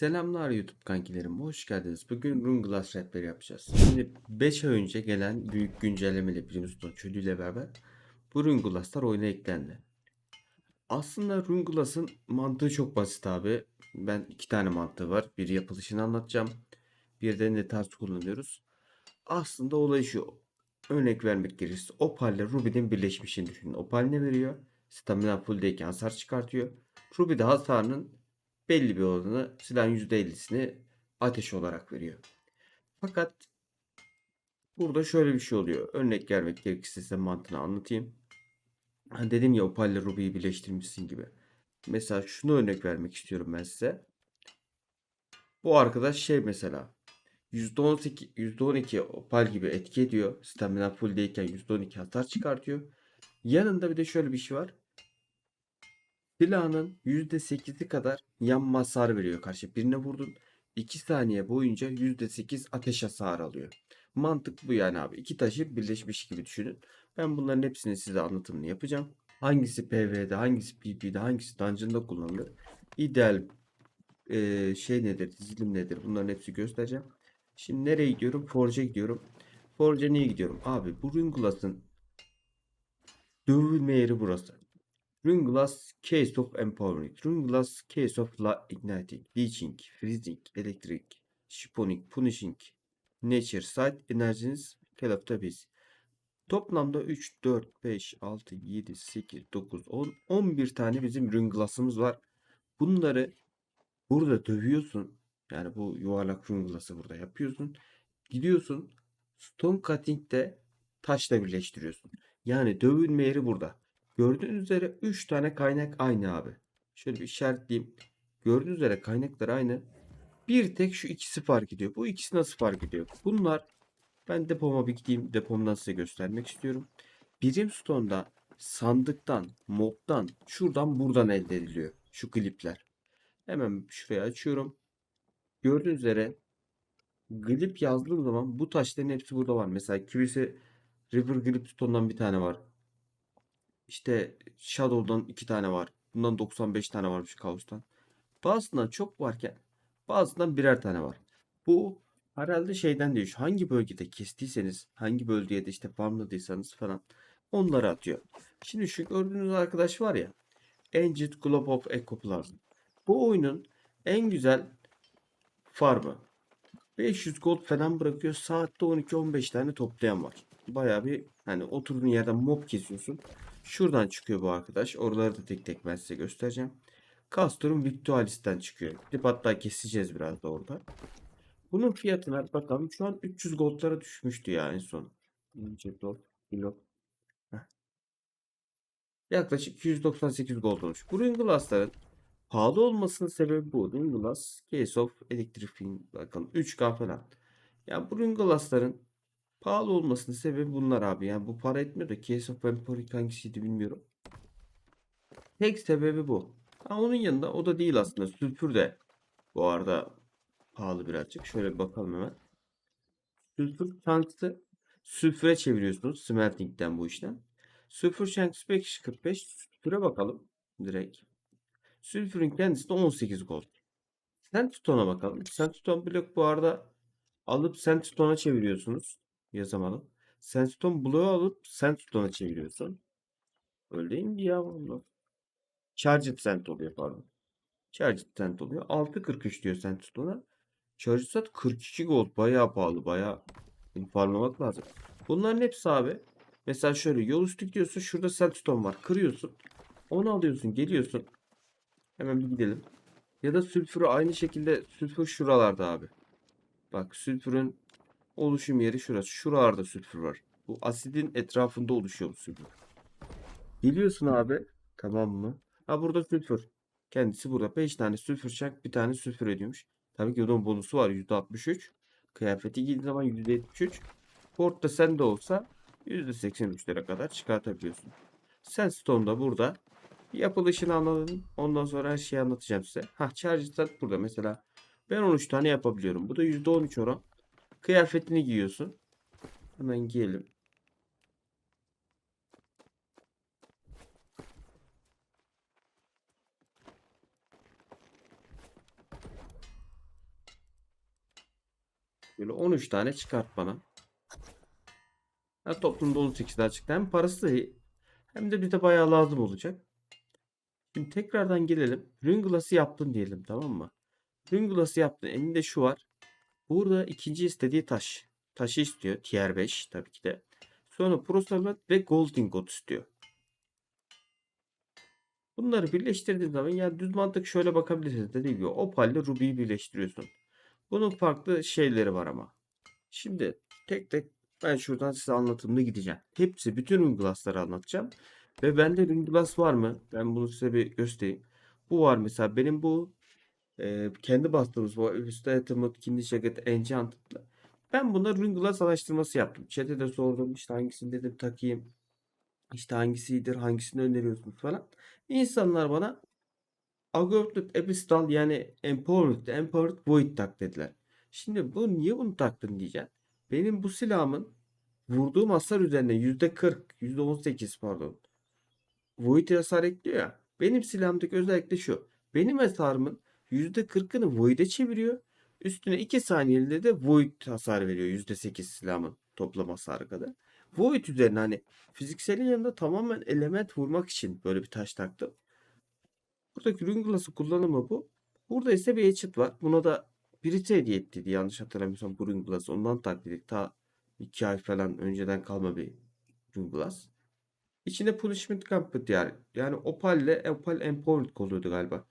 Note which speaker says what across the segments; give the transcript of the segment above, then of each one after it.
Speaker 1: Selamlar YouTube kankilerim, hoş geldiniz. Bugün Rune Glass Rapper yapacağız. Şimdi 5 ay önce gelen büyük güncellemeyle Brimstone çölüyle beraber bu Rune Glass'lar oyuna eklendi. Aslında Rune Glass'ın mantığı çok basit abi. Ben iki tane mantığı var. Bir yapılışını anlatacağım. Bir de ne tarz kullanıyoruz. Aslında olay şu. Örnek vermek gerekirse Opal ile Ruby'nin birleşmişini düşünün. Opal ne veriyor? Stamina fulldeyken hasar çıkartıyor. Ruby de hasarının belli bir oranı silahın %50'sini ateş olarak veriyor. Fakat burada şöyle bir şey oluyor. Örnek vermek gerekirse size mantığını anlatayım. Hani dedim ya Opal ile Ruby'yi birleştirmişsin gibi. Mesela şunu örnek vermek istiyorum ben size. Bu arkadaş şey mesela %18, %12 Opal gibi etki ediyor. Stamina fulldeyken %12 hasar çıkartıyor. Yanında bir de şöyle bir şey var. Silahının %8'i kadar yanma hasar veriyor karşı. Birine vurdun 2 saniye boyunca %8 ateş hasarı alıyor. Mantık bu yani abi. İki taşı birleşmiş gibi düşünün. Ben bunların hepsini size anlatımını yapacağım. Hangisi PvE'de, hangisi PvP'de, hangisi Dungeon'da kullanılır. İdeal eee, şey nedir, dizilim nedir bunların hepsi göstereceğim. Şimdi nereye gidiyorum? Forge'a gidiyorum. Forge'a niye gidiyorum? Abi bu Rune Glass'ın dövülme yeri burası. Rune Glass Case of Empowering. Rune Glass Case of La Igniting, Leeching, Freezing, Electric, Shipponing, Punishing, Nature, Sight, Enerjiniz, Beast. Toplamda 3, 4, 5, 6, 7, 8, 9, 10, 11 tane bizim Rune Glass'ımız var. Bunları burada dövüyorsun. Yani bu yuvarlak Rune Glass'ı burada yapıyorsun. Gidiyorsun Stone Cutting'de taşla birleştiriyorsun. Yani dövülme yeri burada. Gördüğünüz üzere 3 tane kaynak aynı abi. Şöyle bir işaretleyeyim. Gördüğünüz üzere kaynaklar aynı. Bir tek şu ikisi fark ediyor. Bu ikisi nasıl fark ediyor? Bunlar ben depoma bir gideyim. Depomdan size göstermek istiyorum. Brimstone'da sandıktan, mob'dan, şuradan buradan elde ediliyor. Şu klipler. Hemen şuraya açıyorum. Gördüğünüz üzere glip yazdığım zaman bu taşların hepsi burada var. Mesela kimisi River Glipstone'dan bir tane var. İşte Shadow'dan iki tane var. Bundan 95 tane varmış Chaos'tan. Bazısından çok varken bazısından birer tane var. Bu herhalde şeyden değişiyor. Hangi bölgede kestiyseniz, hangi bölgeye de işte farmladıysanız falan onları atıyor. Şimdi şu gördüğünüz arkadaş var ya. Engine Globe of Ecoplasm. Bu oyunun en güzel farmı. 500 gold falan bırakıyor. Saatte 12-15 tane toplayan var. Bayağı bir hani oturduğun yerden mob kesiyorsun. Şuradan çıkıyor bu arkadaş. Oraları da tek tek ben size göstereceğim. Castor'un Victualis'ten çıkıyor. Gidip hatta keseceğiz biraz da orada. Bunun fiyatına bakalım. Şu an 300 goldlara düşmüştü ya en son. Yaklaşık 298 gold olmuş. Bu ring glass'ların pahalı olmasının sebebi bu. Ring glass, case of electrifying bakalım 3K falan. Ya bu ring glass'ların Pahalı olmasının sebebi bunlar abi. Yani bu para etmiyor da Case of Emporic hangisiydi bilmiyorum. Tek sebebi bu. Ha, onun yanında o da değil aslında. Sülfür de bu arada pahalı birazcık. Şöyle bir bakalım hemen. Sülfür çanksı sülfüre çeviriyorsunuz. Smelting'den bu işlem. Sülfür çanksı 545. Sülfüre bakalım. Direkt. Sülfürün kendisi de 18 gold. Sandstone'a bakalım. Sandstone blok bu arada alıp Sandstone'a çeviriyorsunuz yazamadım. Sandstone bloğu alıp Sandstone'a çeviriyorsun. Öyle değil mi ya? Vallahi. Charged Sand oluyor pardon. Charged Sand oluyor. 6.43 diyor Sandstone'a. Charged Sand 42 gold. Bayağı pahalı. Bayağı farmlamak lazım. Bunların hepsi abi. Mesela şöyle yol üstü gidiyorsun. Şurada Sandstone var. Kırıyorsun. Onu alıyorsun. Geliyorsun. Hemen bir gidelim. Ya da sülfürü aynı şekilde sülfür şuralarda abi. Bak sülfürün oluşum yeri şurası. Şuralarda sülfür var. Bu asidin etrafında oluşuyor bu sülfür. Geliyorsun abi. Tamam mı? Ha burada sülfür. Kendisi burada. 5 tane sülfür çak. Bir tane sülfür ediyormuş. Tabii ki onun bonusu var. %63. Kıyafeti giydiğin zaman %73. Portta sende olsa %83'lere kadar çıkartabiliyorsun. Sandstone da burada. Yapılışını anladım. Ondan sonra her şeyi anlatacağım size. Ha charge stat burada mesela. Ben 13 tane yapabiliyorum. Bu da %13 oran. Kıyafetini giyiyorsun. Hemen giyelim. Böyle 13 tane çıkart bana. Ha, toplumda 18 tane çıktı. Hem parası da. Hem de bize bayağı lazım olacak. Şimdi tekrardan gelelim. Ringlass'ı yaptın diyelim tamam mı? Ringlass'ı yaptın. Elinde şu var. Burada ikinci istediği taş. Taşı istiyor. Tier 5 tabii ki de. Sonra Prosalat ve Golding God istiyor. Bunları birleştirdiğin zaman yani düz mantık şöyle bakabilirsiniz. Dediğim gibi Opal ile Ruby'yi birleştiriyorsun. Bunun farklı şeyleri var ama. Şimdi tek tek ben şuradan size anlatımda gideceğim. Hepsi bütün Ringlass'ları anlatacağım. Ve bende Ringlass var mı? Ben bunu size bir göstereyim. Bu var mesela. Benim bu e, kendi bastığımız bu Üstad Ultimate Kindi Jacket Enchanted'la. Ben buna Ringlass araştırması yaptım. Chat'e de sordum işte hangisini dedim takayım. İşte hangisidir, hangisini öneriyorsunuz falan. İnsanlar bana Augmented Epistal yani Empowered, Empowered Void tak dediler. Şimdi bu niye bunu taktın diyeceğim. Benim bu silahımın vurduğum hasar üzerine %40, %18 pardon. Void hasar ekliyor ya. Benim silahımdaki özellikle şu. Benim hasarımın %40'ını Void'e çeviriyor. Üstüne 2 saniyede de Void hasar veriyor. %8 silahımın toplam hasarı kadar. Void üzerine hani fizikselin yanında tamamen element vurmak için böyle bir taş taktım. Buradaki Ringlass'ın kullanımı bu. Burada ise bir hatchet var. Buna da birisi hediye ettiydi yanlış hatırlamıyorsam bu Ringlass. Ondan taktik. Ta 2 ay falan önceden kalma bir Ringlass. İçinde Punishment Gambit yani. Yani Opal ile Opal Empowered oluyordu galiba.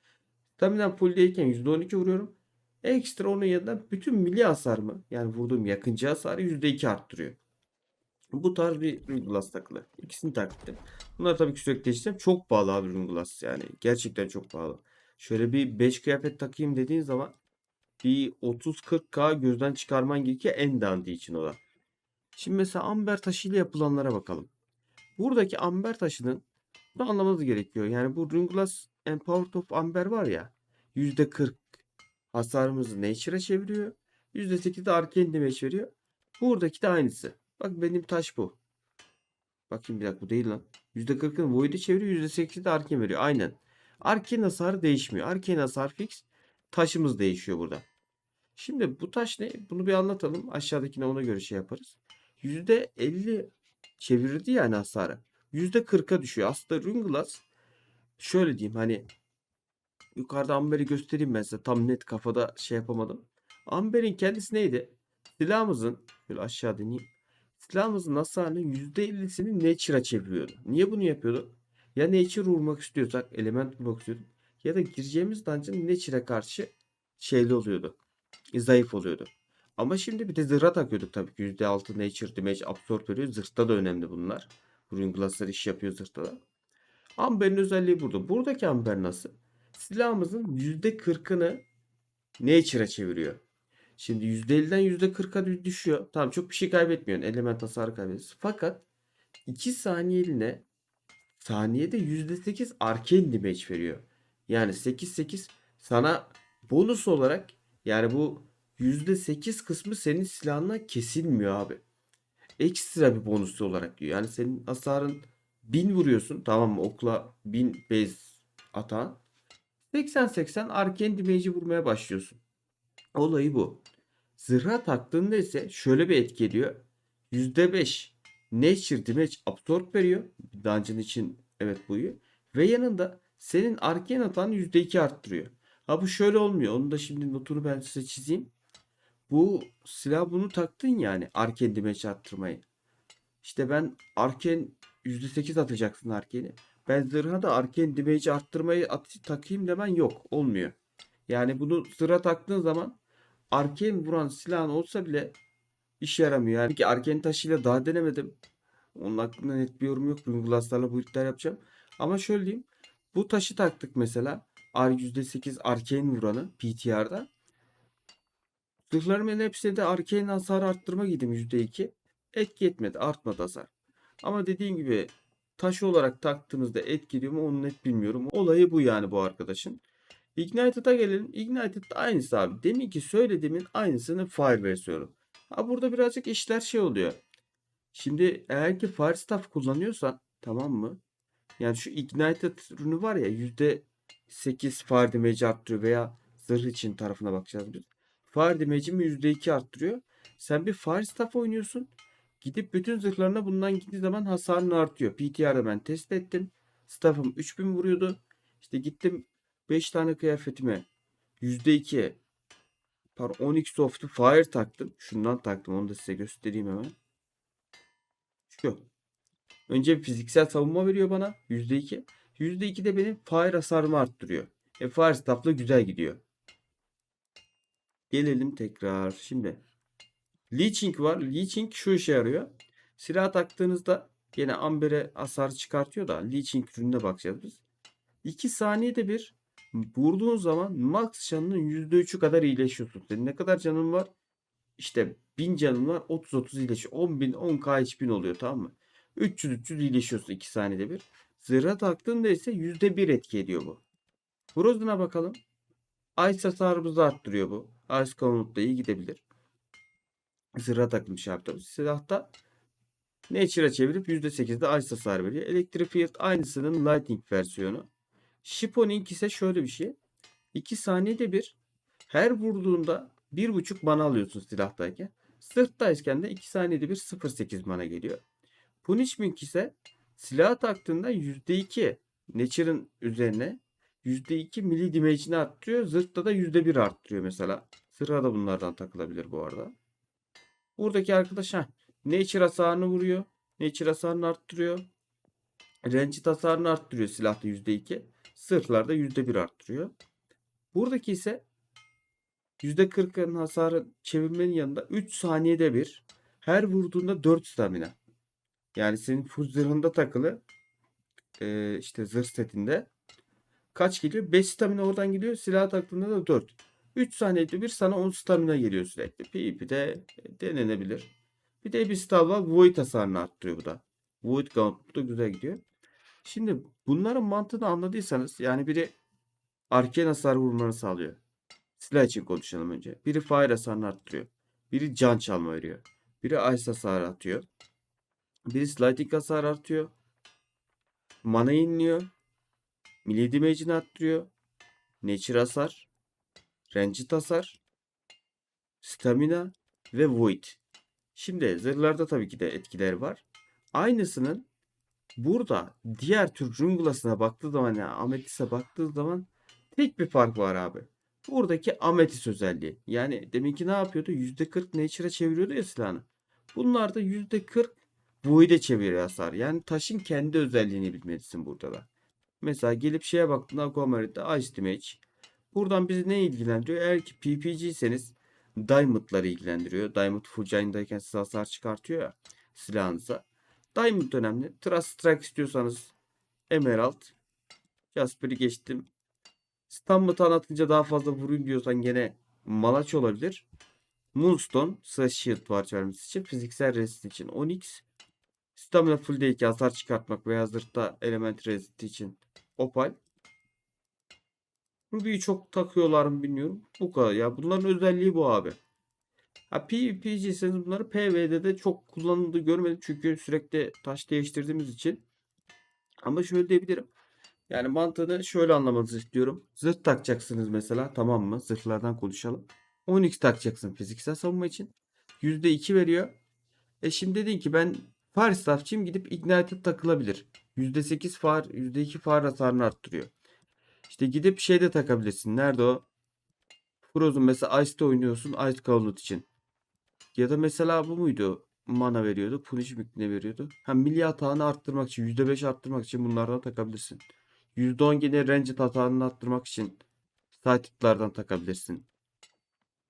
Speaker 1: Stamina fulldeyken %12 vuruyorum. Ekstra onun yanında bütün milli hasarımı yani vurduğum yakıncı hasarı %2 arttırıyor. Bu tarz bir Ringlass takılı. İkisini taktım. Bunlar tabii ki sürekli değiştireceğim. Çok pahalı abi Ringlass yani. Gerçekten çok pahalı. Şöyle bir 5 kıyafet takayım dediğin zaman bir 30-40k gözden çıkarman gerekiyor en dandiği için o da. Şimdi mesela amber taşıyla yapılanlara bakalım. Buradaki amber taşının bunu anlamanız gerekiyor. Yani bu Ringlass Empowered of Amber var ya %40 hasarımızı Nature'a çeviriyor. %8 de Arcane Damage veriyor. Buradaki de aynısı. Bak benim taş bu. Bakayım bir dakika bu değil lan. %40'ını Void'e çeviriyor. %8'i de Arcane veriyor. Aynen. Arcane hasarı değişmiyor. Arcane hasar fix. Taşımız değişiyor burada. Şimdi bu taş ne? Bunu bir anlatalım. Aşağıdakine ona göre şey yaparız. %50 çevirdi yani hasarı. %40'a düşüyor. Aslında Ringlass şöyle diyeyim hani yukarıda Amber'i göstereyim ben size. Tam net kafada şey yapamadım. Amber'in kendisi neydi? Silahımızın böyle aşağı deneyeyim. Silahımızın hasarının %50'sini Nature'a çeviriyordu. Niye bunu yapıyordu? Ya Nature vurmak istiyorsak, element vurmak istiyorduk. Ya da gireceğimiz dungeon Nature'a karşı şeyli oluyordu. Zayıf oluyordu. Ama şimdi bir de zırha takıyorduk tabii ki. %6 Nature Damage Absorb veriyor. Zırhta da önemli bunlar. Burun Glass'lar iş yapıyor zırhta da. Amber'in özelliği burada. Buradaki Amber nasıl? Silahımızın %40'ını Nature'a çeviriyor. Şimdi %50'den %40'a düşüyor. Tamam çok bir şey kaybetmiyorsun. Element hasarı kaybediyorsun. Fakat 2 saniyeliğine saniyede %8 arcane damage veriyor. Yani 8-8 sana bonus olarak yani bu %8 kısmı senin silahına kesilmiyor abi. Ekstra bir bonus olarak diyor. Yani senin hasarın 1000 vuruyorsun tamam mı? Okla 1000 bez atan. 80-80 arcane damage'i vurmaya başlıyorsun. Olayı bu. Zırha taktığında ise şöyle bir etki ediyor. %5 Nature Damage Absorb veriyor. Dungeon için evet buyu. Ve yanında senin Arcane atan %2 arttırıyor. Ha bu şöyle olmuyor. Onu da şimdi notunu ben size çizeyim. Bu silah bunu taktın yani Arcane Damage arttırmayı. İşte ben Arcane %8 atacaksın Arcane'i. Ben zırha da Arcane Damage arttırmayı at takayım demen yok. Olmuyor. Yani bunu zırha taktığın zaman Arcane vuran silahın olsa bile işe yaramıyor. Yani ki Arcane taşıyla daha denemedim. Onun hakkında net bir yorum yok. Ringlass'larla bu iddia yapacağım. Ama şöyle diyeyim. Bu taşı taktık mesela. R %8 Arcane vuranı PTR'da. Zırhlarımın hepsine de Arcane hasar arttırma giydim %2. Etki etmedi. Artmadı hasar. Ama dediğim gibi taş olarak taktığınızda etkiliyor mu onu net bilmiyorum. Olayı bu yani bu arkadaşın. Ignited'a gelelim. Ignited'da aynısı abi. Demin ki söylediğimin aynısını Fire versiyonu. Ha burada birazcık işler şey oluyor. Şimdi eğer ki Fire Staff kullanıyorsan tamam mı? Yani şu Ignited ürünü var ya %8 Fire Damage arttırıyor veya zırh için tarafına bakacağız biz. Fire Damage'imi %2 arttırıyor. Sen bir Fire Staff oynuyorsun. Gidip bütün zırhlarına bundan gittiği zaman hasarın artıyor. PTR'da ben test ettim. Staff'ım 3000 vuruyordu. İşte gittim 5 tane kıyafetime %2 pardon 10x soft'u fire taktım. Şundan taktım. Onu da size göstereyim hemen. Şu. Önce fiziksel savunma veriyor bana. %2. %2 de benim fire hasarımı arttırıyor. E fire staff'la güzel gidiyor. Gelelim tekrar. Şimdi Leeching var. Leeching şu işe yarıyor. Silah taktığınızda yine Amber'e hasar çıkartıyor da Leeching ürününe bakacağız biz. 2 saniyede bir vurduğun zaman max canının %3'ü kadar iyileşiyorsun. Senin ne kadar canın var? İşte 1000 canın var 30-30 iyileşiyor. 10.000 10k HP oluyor tamam mı? 300-300 iyileşiyorsun 2 saniyede bir. Zırha taktığında ise %1 etki ediyor bu. Frozen'a bakalım. Ice hasarımızı arttırıyor bu. Ice Covenant da iyi gidebilir. Zırha takılmış yaptığımız silahta Nature'a çevirip %8'de Ice hasar veriyor. Electric Field aynısının Lightning versiyonu. Shiponing ise şöyle bir şey. 2 saniyede bir her vurduğunda 1.5 mana alıyorsun silahtayken. Sırttayken de 2 saniyede bir 0.8 mana geliyor. Punishment ise silaha taktığında %2 Nature'ın üzerine %2 melee damage'ini arttırıyor. Zırhta da %1 arttırıyor mesela. Zırha da bunlardan takılabilir bu arada. Buradaki arkadaş ha Nature hasarını vuruyor. Nature hasarını arttırıyor. Rancid hasarını arttırıyor silahta %2. Sırhlarda %1 arttırıyor. Buradaki ise %40'ın hasarı çevirmenin yanında 3 saniyede bir her vurduğunda 4 stamina. Yani senin full zırhında takılı e, işte zırh setinde kaç geliyor? 5 stamina oradan gidiyor. Silah taktığında da 4. 3 saniyede bir sana 10 stamina geliyor sürekli. PvP'de denenebilir. Bir de stal var. Void hasarını arttırıyor bu da. Void Gauntlet da güzel gidiyor. Şimdi bunların mantığını anladıysanız yani biri arken hasar vurmanı sağlıyor. Silah için konuşalım önce. Biri fire hasarını arttırıyor. Biri can çalma veriyor. Biri ice hasarı atıyor. Biri sliding hasar artıyor. Mana inliyor. Melee damage'ini arttırıyor. Nature hasar. Rancid hasar. Stamina ve Void. Şimdi zırhlarda tabii ki de etkiler var. Aynısının burada diğer tür junglasına baktığı zaman yani Amethyst'e baktığı zaman tek bir fark var abi. Buradaki Amethyst özelliği. Yani deminki ne yapıyordu? %40 Nature'a çeviriyordu ya silahını. Bunlar da %40 Void'e çeviriyor hasar. Yani taşın kendi özelliğini bilmelisin burada da. Mesela gelip şeye baktığında Aquamarine Ice Damage. Buradan bizi ne ilgilendiriyor? Eğer ki PPG'seniz Diamond'ları ilgilendiriyor. Diamond full canındayken size hasar çıkartıyor ya silahınıza. Diamond önemli. Trust Strike istiyorsanız Emerald. Jasper'i geçtim. Stun mıtan atınca daha fazla vurayım diyorsan gene Malaç olabilir. Moonstone slash shield vermesi için. Fiziksel resist için Onyx. Stamina full değil ki hasar çıkartmak veya zırhta element resist için Opal. Ruby'yi çok takıyorlar mı bilmiyorum. Bu kadar ya. Bunların özelliği bu abi. Ha PvP'ciyseniz bunları PvE'de de çok kullanıldığı görmedim. Çünkü sürekli taş değiştirdiğimiz için. Ama şöyle diyebilirim. Yani mantığını şöyle anlamanızı istiyorum. Zırh takacaksınız mesela. Tamam mı? Zırhlardan konuşalım. 10x takacaksın fiziksel savunma için. %2 veriyor. E şimdi dedin ki ben far staffçıyım gidip Ignited takılabilir. %8 far, %2 far hasarını arttırıyor. İşte gidip şey de takabilirsin. Nerede o? Frozen mesela Ice'de oynuyorsun Ice Covenant için. Ya da mesela bu muydu? Mana veriyordu. Punishment ne veriyordu? Ha milli hatanı arttırmak için %5 arttırmak için bunlardan takabilirsin. %10 gene Ranged hatanını arttırmak için Sighted'lardan takabilirsin.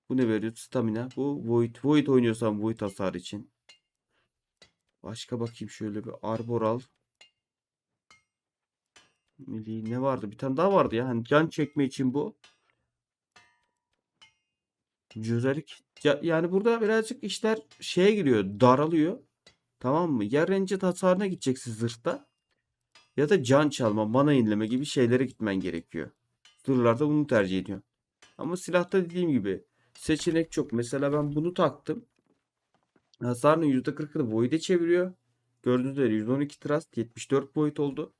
Speaker 1: Bu ne veriyor? Stamina. Bu Void. Void oynuyorsan Void hasar için. Başka bakayım şöyle bir Arboral. Ne vardı? Bir tane daha vardı ya. Hani can çekme için bu. Cüzelik. Ya- Yani burada birazcık işler şeye giriyor. Daralıyor. Tamam mı? Ya rancid hasarına gideceksin zırhta. Ya da can çalma, mana inleme gibi şeylere gitmen gerekiyor. Zırhlarda bunu tercih ediyor. Ama silahta dediğim gibi seçenek çok. Mesela ben bunu taktım. Hasarının %40'ını void'e çeviriyor. Gördüğünüz üzere 112 trust 74 boyut oldu.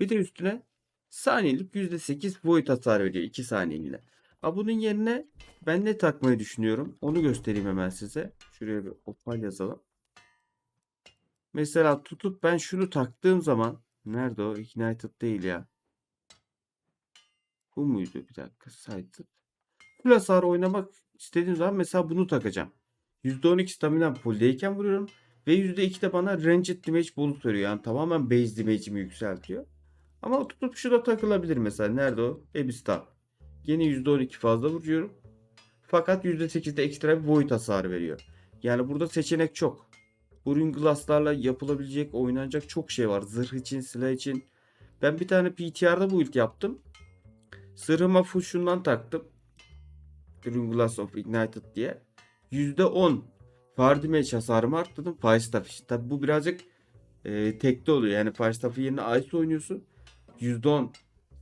Speaker 1: Bir de üstüne saniyelik %8 void hasar veriyor 2 saniyeliğine. Ha bunun yerine ben ne takmayı düşünüyorum? Onu göstereyim hemen size. Şuraya bir opal yazalım. Mesela tutup ben şunu taktığım zaman nerede o? Ignited değil ya. Bu muydu? Bir dakika. Sighted. Full hasar oynamak istediğim zaman mesela bunu takacağım. %12 stamina fulldeyken vuruyorum. Ve %2 de bana ranged damage bonus veriyor. Yani tamamen base damage'imi yükseltiyor. Ama tutup şurada takılabilir mesela. Nerede o? Ebista. Yine %12 fazla vuruyorum. Fakat %8'de ekstra bir void hasarı veriyor. Yani burada seçenek çok. Burun glasslarla yapılabilecek, oynanacak çok şey var. Zırh için, silah için. Ben bir tane PTR'da bu ilk yaptım. Zırhıma full şundan taktım. Green Glass of Ignited diye. %10 Fire damage hasarımı arttırdım Fire Staff için. Tabi bu birazcık e, tekte oluyor. Yani Fire Staff'ı yerine Ice oynuyorsun. %10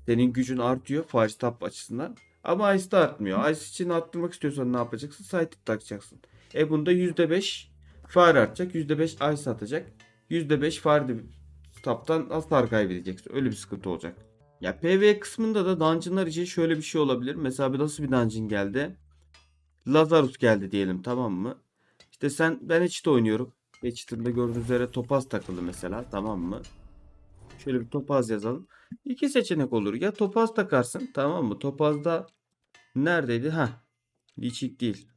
Speaker 1: senin gücün artıyor Fire Staff açısından. Ama Ice'da artmıyor. Ice için arttırmak istiyorsan ne yapacaksın? Sighted takacaksın. E bunda %5 Fire artacak. %5 Ice atacak. %5 Fire Staff'tan hasar kaybedeceksin. Öyle bir sıkıntı olacak. Ya PvE kısmında da dungeonlar için şöyle bir şey olabilir. Mesela nasıl bir dungeon geldi? Lazarus geldi diyelim tamam mı? İşte sen ben Hatchet oynuyorum. Hatchet'ın da gördüğünüz üzere topaz takılı mesela tamam mı? Şöyle bir topaz yazalım. İki seçenek olur. Ya topaz takarsın tamam mı? Topazda neredeydi? Ha. Lichik değil.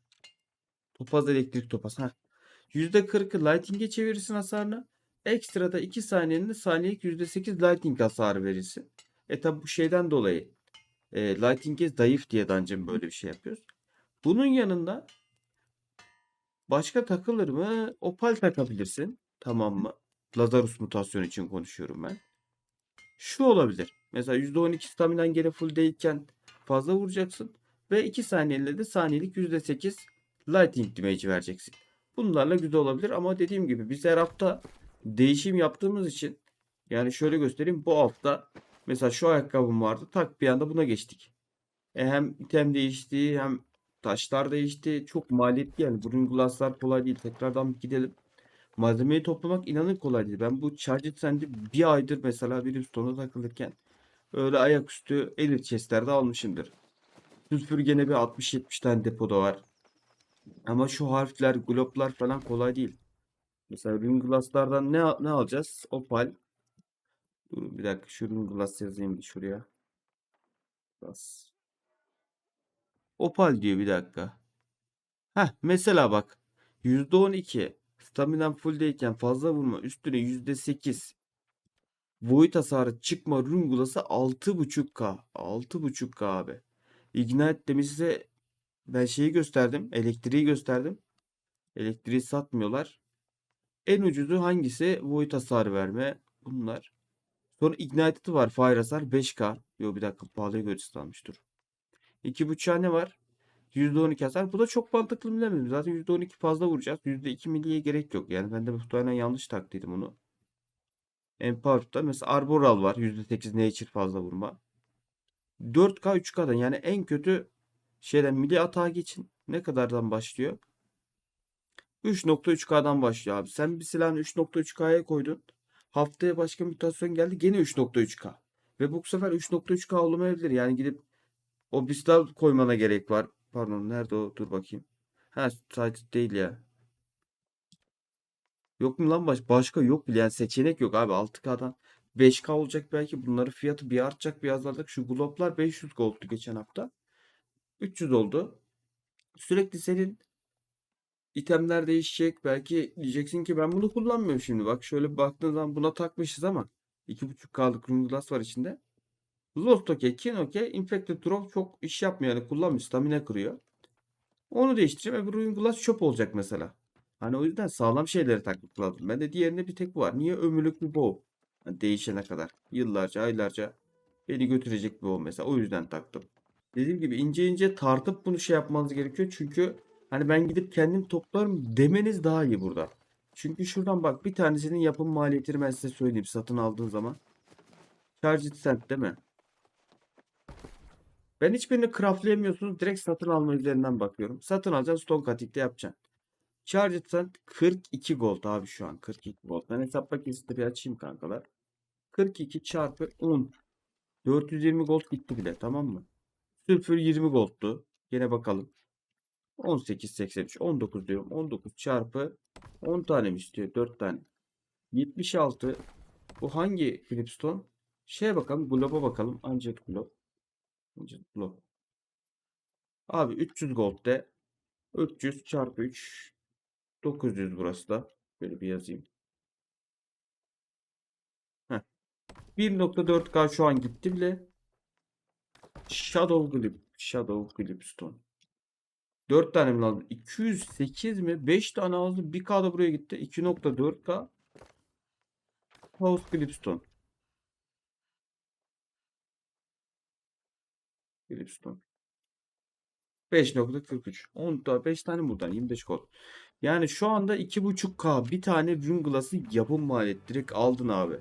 Speaker 1: Topaz elektrik topaz. Ha. %40'ı lighting'e çevirirsin hasarını. Ekstrada 2 saniyenin saniyelik %8 lighting hasarı verirsin. E tabi bu şeyden dolayı e, lighting'e zayıf diye dungeon böyle bir şey yapıyoruz. Bunun yanında başka takılır mı? Opal takabilirsin. Tamam mı? Lazarus mutasyonu için konuşuyorum ben. Şu olabilir. Mesela %12 staminan gene full değilken fazla vuracaksın. Ve 2 saniyede de saniyelik %8 lighting damage vereceksin. Bunlarla güzel olabilir ama dediğim gibi biz her hafta değişim yaptığımız için yani şöyle göstereyim bu hafta mesela şu ayakkabım vardı tak bir anda buna geçtik. E hem item değişti hem taşlar değişti. Çok maliyetli yani. Burun glasslar kolay değil. Tekrardan gidelim. Malzemeyi toplamak inanın kolay değil. Ben bu Charged Sand'i bir aydır mesela bir stone'a takılırken öyle ayaküstü elite chestlerde almışımdır. Sülfür gene bir 60-70 tane depoda var. Ama şu harfler, globlar falan kolay değil. Mesela ring glasslardan ne ne alacağız? Opal. Dur bir dakika şu ring glass yazayım bir şuraya. Glass. Opal diyor bir dakika. Heh mesela bak. %12 staminan fulldeyken fazla vurma üstüne %8 void hasarı çıkma rungulası 6.5k. 6.5k abi. Ignite demiş size ben şeyi gösterdim. Elektriği gösterdim. Elektriği satmıyorlar. En ucuzu hangisi? Void hasar verme. Bunlar. Sonra Ignite'ı var. Fire hasar 5k. Yo bir dakika pahalıya göre almış dur. 2.5'a ne var? %12 hasar. Bu da çok mantıklı bilemedim. Zaten %12 fazla vuracağız. %2 milliye gerek yok. Yani ben de muhtemelen yanlış taktıydım onu. Empowered'da mesela Arboral var. %8 Nature fazla vurma. 4K 3K'dan yani en kötü şeyden milli atağa geçin. Ne kadardan başlıyor? 3.3K'dan başlıyor abi. Sen bir silahını 3.3K'ya koydun. Haftaya başka mutasyon geldi. Gene 3.3K. Ve bu sefer 3.3K olmayabilir. Yani gidip o bistav koymana gerek var. Pardon nerede o? Dur bakayım. Ha site değil ya. Yok mu lan baş başka yok bile yani seçenek yok abi 6K'dan 5K olacak belki bunların fiyatı bir artacak bir azalacak. Şu globlar 500 gold'tu geçen hafta. 300 oldu. Sürekli senin itemler değişecek. Belki diyeceksin ki ben bunu kullanmıyorum şimdi. Bak şöyle baktığın zaman buna takmışız ama 2.5K'lık ring glass var içinde. Lost okey, Kin okey, Infected Drop çok iş yapmıyor yani kullanmıyor. Stamina kırıyor. Onu değiştireceğim. Öbür oyun glass çöp olacak mesela. Hani o yüzden sağlam şeyleri takmak lazım. Ben de diğerinde bir tek var. Niye ömürlük bir bow? Yani değişene kadar. Yıllarca, aylarca beni götürecek bir bow mesela. O yüzden taktım. Dediğim gibi ince ince tartıp bunu şey yapmanız gerekiyor. Çünkü hani ben gidip kendim toplarım demeniz daha iyi burada. Çünkü şuradan bak bir tanesinin yapım maliyetini ben size söyleyeyim satın aldığın zaman. Charged Cent değil mi? Ben hiçbirini craftlayamıyorsunuz. Direkt satın alma üzerinden bakıyorum. Satın alacaksın. Stone Cutting'de yapacaksın. Charged Sand 42 gold abi şu an. 42 gold. Ben hesap makinesini bir açayım kankalar. 42 çarpı 10. 420 gold gitti bile tamam mı? Sülfür 20 gold'tu. Yine bakalım. 18.83 19 diyorum. 19 çarpı 10 tane mi istiyor? 4 tane. 76. Bu hangi Flipstone? Şeye bakalım. Globe'a bakalım. Ancak Globe. Globe. Abi 300 gold de 300 çarpı 3 900 burası da. Böyle bir yazayım. Heh. 1.4K şu an gitti bile. Shadow Glip. Shadow Glipstone. 4 tane mi lazım? 208 mi? 5 tane aldım. 1K da buraya gitti. 2.4K. House Glipstone. Glipstone. 5.43. 10 da 5 tane buradan 25 kod. Yani şu anda 2.5K bir tane Rune Glass'ı yapım maliyeti direkt aldın abi.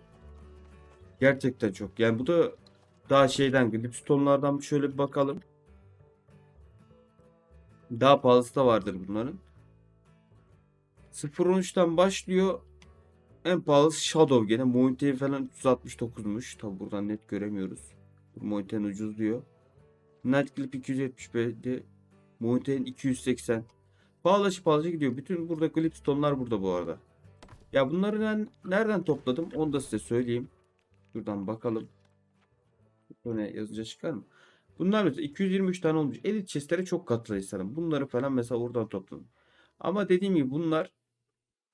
Speaker 1: Gerçekten çok. Yani bu da daha şeyden Glipstone'lardan şöyle bir bakalım. Daha pahalısı da vardır bunların. 0.13'ten başlıyor. En pahalısı Shadow gene. Mountain falan 369'muş. Tabi buradan net göremiyoruz. Mountain ucuz diyor. Night Clip 275'de Mountain 280. Pahalışı pahalışı gidiyor. Bütün burada Glipstone'lar burada bu arada. Ya bunları ben nereden topladım onu da size söyleyeyim. Şuradan bakalım. Öne yazınca çıkar mı? Bunlar mesela 223 tane olmuş. Elite chestlere çok katlı istedim. Bunları falan mesela oradan topladım. Ama dediğim gibi bunlar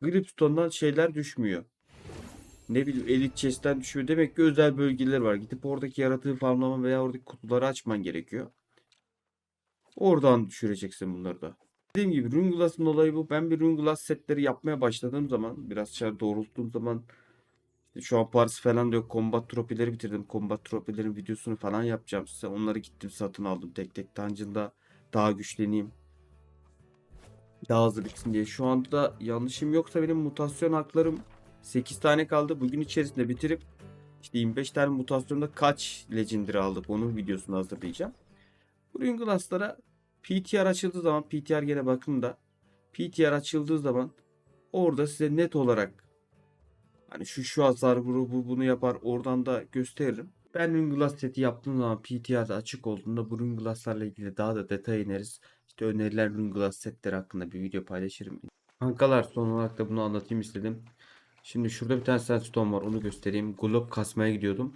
Speaker 1: Gripstone'dan şeyler düşmüyor. Ne bileyim Elite chest'ten düşüyor. Demek ki özel bölgeler var. Gidip oradaki yaratığı farmlama veya oradaki kutuları açman gerekiyor. Oradan düşüreceksin bunları da. Dediğim gibi Rune Glass'ın olayı bu. Ben bir Rune Glass setleri yapmaya başladığım zaman biraz dışarı doğrulttuğum zaman şu an Paris falan da yok. Combat tropileri bitirdim. Combat tropilerin videosunu falan yapacağım size. Onları gittim satın aldım tek tek. Dungeon'da daha güçleneyim. Daha hızlı bitsin diye. Şu anda yanlışım yoksa benim mutasyon haklarım 8 tane kaldı. Bugün içerisinde bitirip işte 25 tane mutasyonda kaç Legendary aldık onun videosunu hazırlayacağım. Rune Glass'lara PTR açıldığı zaman PTR gene bakın da PTR açıldığı zaman orada size net olarak hani şu şu hasar bu, bu bunu yapar oradan da gösteririm. Ben Rune Glass seti yaptığım zaman PTR'da açık olduğunda bu Rune Glass'larla ilgili daha da detay ineriz. İşte önerilen Rune Glass setleri hakkında bir video paylaşırım. Kankalar son olarak da bunu anlatayım istedim. Şimdi şurada bir tane sandstone var onu göstereyim. Globe kasmaya gidiyordum.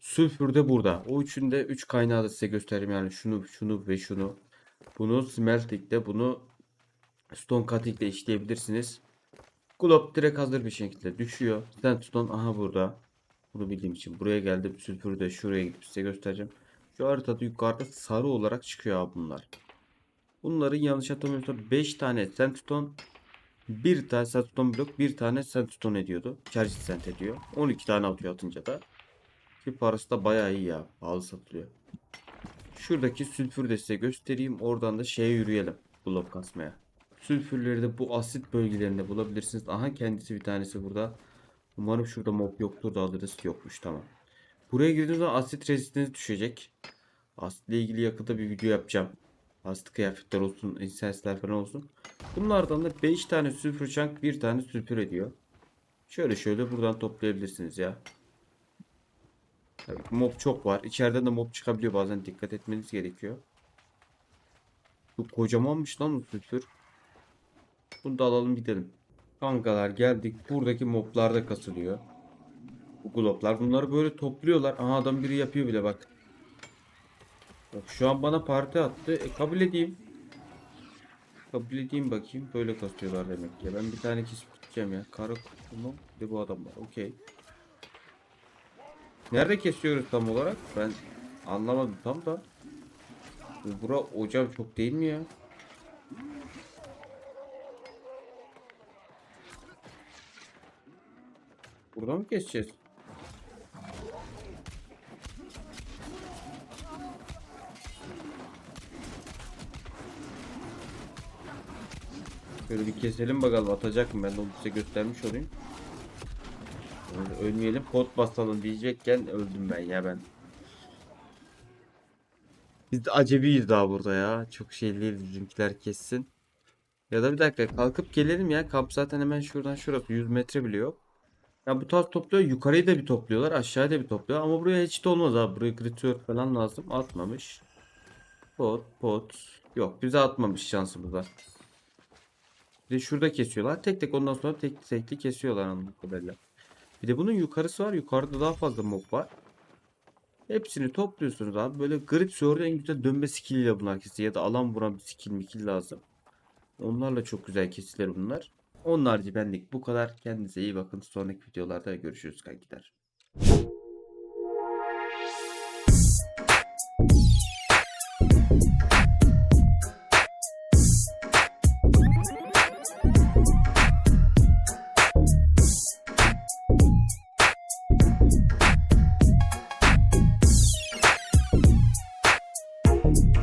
Speaker 1: Sülfür de burada. O üçünde 3 üç kaynağı da size göstereyim yani şunu şunu ve şunu. Bunu smelting'de bunu stone cutting'de işleyebilirsiniz. Globe direkt hazır bir şekilde düşüyor. Sandstone aha burada. Bunu bildiğim için buraya geldim. Sülfürü de şuraya gidip size göstereceğim. Şu haritada yukarıda sarı olarak çıkıyor abi bunlar. Bunların yanlış hatırlamıyorsam 5 tane sandstone bir tane sandstone blok bir tane sandstone ediyordu. Charge sand ediyor. 12 tane atıyor atınca da. Ki parası da bayağı iyi ya. Pahalı satılıyor. Şuradaki sülfür de size göstereyim. Oradan da şeye yürüyelim. Blok kasmaya. Sülfürleri de bu asit bölgelerinde bulabilirsiniz. Aha kendisi bir tanesi burada. Umarım şurada mob yoktur da alırız. Yokmuş tamam. Buraya girdiğiniz zaman asit rezistiniz düşecek. Asitle ilgili yakında bir video yapacağım. Asit kıyafetler olsun, insensler falan olsun. Bunlardan da 5 tane sülfür chunk, bir tane sülfür ediyor. Şöyle şöyle buradan toplayabilirsiniz ya. Tabii mob çok var. İçeriden de mob çıkabiliyor bazen dikkat etmeniz gerekiyor. Bu kocamanmış lan bu sülfür. Bunu da alalım gidelim. Kankalar geldik. Buradaki moblar da kasılıyor. Bu globlar. Bunları böyle topluyorlar. Aha adam biri yapıyor bile bak. Bak şu an bana parti attı. E, kabul edeyim. Kabul edeyim bakayım. Böyle kasıyorlar demek ki. Ben bir tane kesip gideceğim ya. Kara kutu mu? Bir de bu adam var. Okey. Nerede kesiyoruz tam olarak? Ben anlamadım tam da. Bu Bura hocam çok değil mi ya? Burada mı keseceğiz? Şöyle bir keselim bakalım atacak mı? Ben de onu size göstermiş olayım. Öyle Ölmeyelim pot basalım diyecekken öldüm ben ya ben. Biz de acemiyiz daha burada ya. Çok şey değil bizimkiler kessin. Ya da bir dakika kalkıp gelelim ya. Kamp zaten hemen şuradan şurası 100 metre bile yok. Ya bu tarz topluyor. Yukarıyı da bir topluyorlar. Aşağıya da bir topluyor. Ama buraya hiç de olmaz abi. Buraya gritör falan lazım. Atmamış. Pot, pot. Yok bize atmamış şansımıza. Bir de şurada kesiyorlar. Tek tek ondan sonra tek tekli kesiyorlar anladığım kadarıyla. Bir de bunun yukarısı var. Yukarıda daha fazla mob var. Hepsini topluyorsunuz abi. Böyle garip Sword'un en güzel dönme skilliyle bunlar kesiyor. Ya da alan vuran bir skill mikil lazım. Onlarla çok güzel kesilir bunlar. Onun harici benlik bu kadar. Kendinize iyi bakın. Sonraki videolarda görüşürüz kankiler.